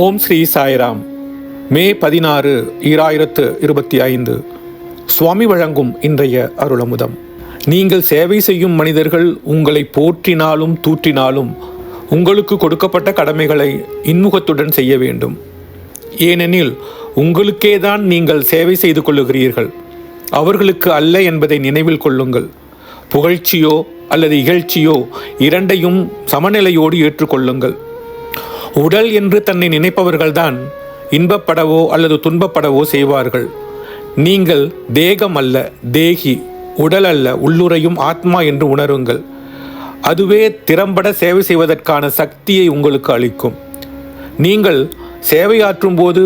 ஓம் ஸ்ரீ சாய்ராம். மே பதினாறு ஈராயிரத்து இருபத்தி ஐந்து. சுவாமி வழங்கும் இன்றைய அருளமுதம். நீங்கள் சேவை செய்யும் மனிதர்கள் உங்களை போற்றினாலும் தூற்றினாலும் உங்களுக்கு கொடுக்கப்பட்ட கடமைகளை இன்முகத்துடன் செய்ய வேண்டும். ஏனெனில் உங்களுக்கே தான் நீங்கள் சேவை செய்து கொள்ளுகிறீர்கள். அவர்களுக்கு அல்ல என்பதை நினைவில் கொள்ளுங்கள். புகழ்ச்சியோ அல்லது இகழ்ச்சியோ இரண்டையும் சமநிலையோடு ஏற்றுக்கொள்ளுங்கள். உடல் என்று தன்னை நினைப்பவர்கள்தான் இன்பப்படவோ அல்லது துன்பப்படவோ செய்வார்கள். நீங்கள் தேகம் அல்ல தேகி உடல் அல்ல உள்ளுரையும் ஆத்மா என்று உணருங்கள். அதுவே திறம்பட சேவை செய்வதற்கான சக்தியை உங்களுக்கு அளிக்கும். நீங்கள் சேவையாற்றும் போது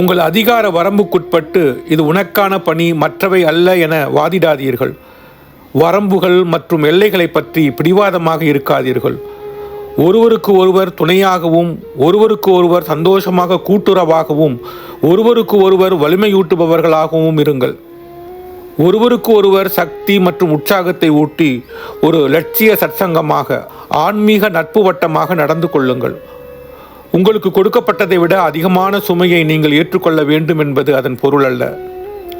உங்கள் அதிகார வரம்புக்குட்பட்டு இது உனக்கான பணி மற்றவை அல்ல என வாதிடாதீர்கள். வரம்புகள் மற்றும் எல்லைகளை பற்றி பிடிவாதமாக இருக்காதீர்கள். ஒருவருக்கு ஒருவர் துணையாகவும் ஒருவருக்கு ஒருவர் சந்தோஷமாக கூட்டுறவாகவும் ஒருவருக்கு ஒருவர் வலிமையூட்டுபவர்களாகவும் இருங்கள். ஒருவருக்கு ஒருவர் சக்தி மற்றும் உற்சாகத்தை ஊட்டி ஒரு லட்சிய சற்சங்கமாக ஆன்மீக நட்பு வட்டமாக நடந்து கொள்ளுங்கள். உங்களுக்கு கொடுக்கப்பட்டதை விட அதிகமான சுமையை நீங்கள் ஏற்றுக்கொள்ள வேண்டும் என்பது அதன் பொருள் அல்ல.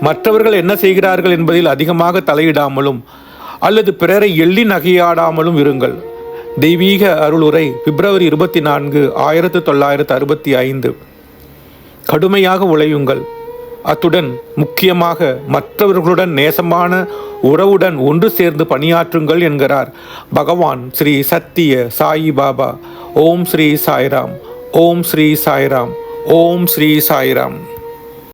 மற்றவர்கள் என்ன செய்கிறார்கள் என்பதில் அதிகமாக தலையிடாமலும் அல்லது பிறரை எள்ளி நகையாடாமலும் இருங்கள். தெய்வீக அருளுரை பிப்ரவரி இருபத்தி நான்கு ஆயிரத்து தொள்ளாயிரத்து அறுபத்தி ஐந்து. கடுமையாக உழையுங்கள். அத்துடன் முக்கியமாக மற்றவர்களுடன் நேசமான உறவுடன் ஒன்று சேர்ந்து பணியாற்றுங்கள் என்கிறார் பகவான் ஸ்ரீ சத்திய சாயி பாபா. ஓம் ஸ்ரீ சாய்ராம். ஓம் ஸ்ரீ சாய்ராம். ஓம் ஸ்ரீ சாய்ராம்.